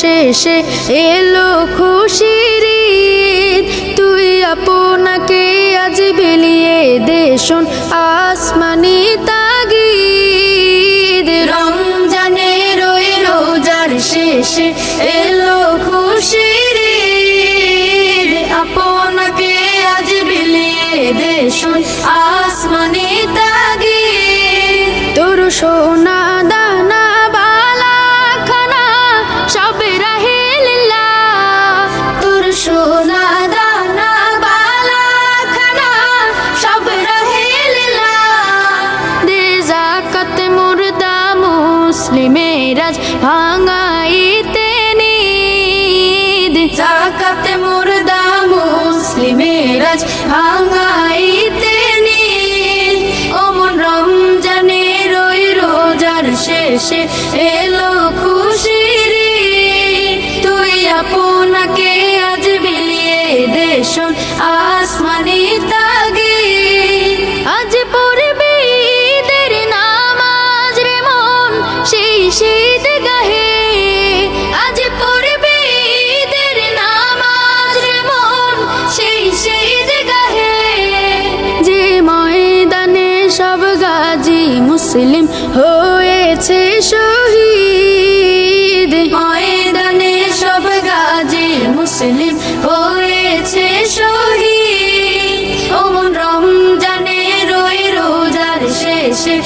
শেষে এলো খুশির। তুই আপনাকে আজ বিলিয়ে দেশন আসমানি তাগিদ রমজানের ওই রোজার শেষে এলো খুশির। আপনাকে আজ বিলিয়ে দেশন আসমানি তাগিদ তোর আজ ভাঙাইতে নিদ। জাকাত মুর্দা মুসলিমের আজ ভাঙাইতে নিদ। ওমন রমজানের ওই রোজার শেষে মুসলিম হয়েছে শহীদ। ময়দানে সব গাজে মুসলিম হয়েছে শহীদ। ওমন রমজানে রয়ে রোজার শেষে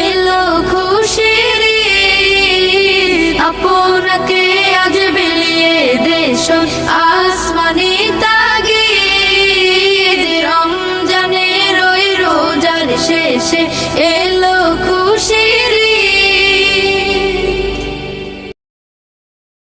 এলো খুশির আপনাকে আজ বেলিয়ে দেশ আ